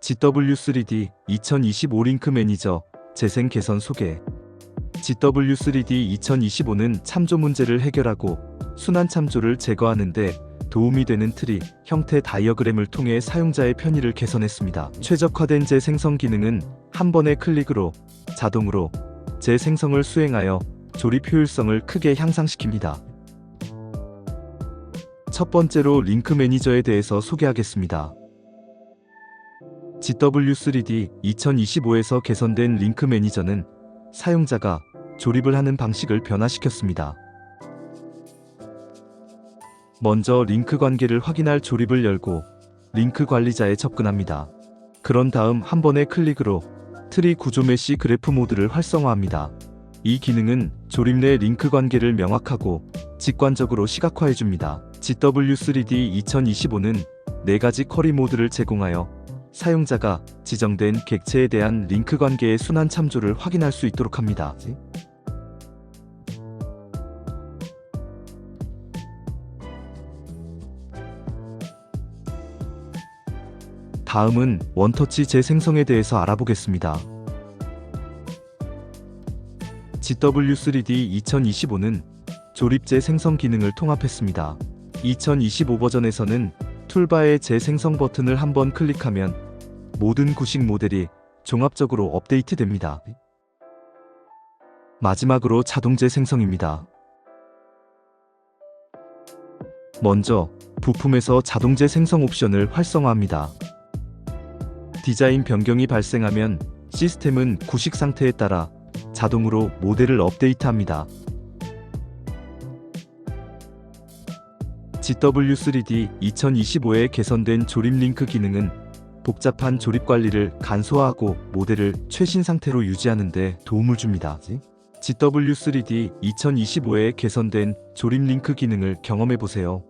GW3D 2025 링크 매니저 재생 개선 소개 GW3D 2025는 참조 문제를 해결하고 순환 참조를 제거하는 데 도움이 되는 트리 형태 다이어그램을 통해 사용자의 편의를 개선했습니다. 최적화된 재생성 기능은 한 번의 클릭으로 자동으로 재생성을 수행하여 조립 효율성을 크게 향상시킵니다. 첫 번째로 링크 매니저에 대해서 소개하겠습니다. GW3D 2025에서 개선된 링크 매니저는 사용자가 조립을 하는 방식을 변화시켰습니다. 먼저 링크 관계를 확인할 조립을 열고 링크 관리자에 접근합니다. 그런 다음 한 번의 클릭으로 트리 구조 메시 그래프 모드를 활성화합니다. 이 기능은 조립 내 링크 관계를 명확하고 직관적으로 시각화해 줍니다. GW3D 2025는 4가지 쿼리 모드를 제공하여 사용자가 지정된 객체에 대한 링크 관계의 순환 참조를 확인할 수 있도록 합니다. 다음은 원터치 재생성에 대해서 알아보겠습니다. GW3D 2025는 조립 재생성 기능을 통합했습니다. 2025 버전에서는 툴바의 재생성 버튼을 한번 클릭하면 모든 구식 모델이 종합적으로 업데이트됩니다. 마지막으로 자동 재생성입니다. 먼저 부품에서 자동 재생성 옵션을 활성화합니다. 디자인 변경이 발생하면 시스템은 구식 상태에 따라 자동으로 모델을 업데이트합니다. GW3D 2025에 개선된 조립 링크 기능은 복잡한 조립 관리를 간소화하고 모델을 최신 상태로 유지하는 데 도움을 줍니다. GW3D 2025에 개선된 조립 링크 기능을 경험해 보세요.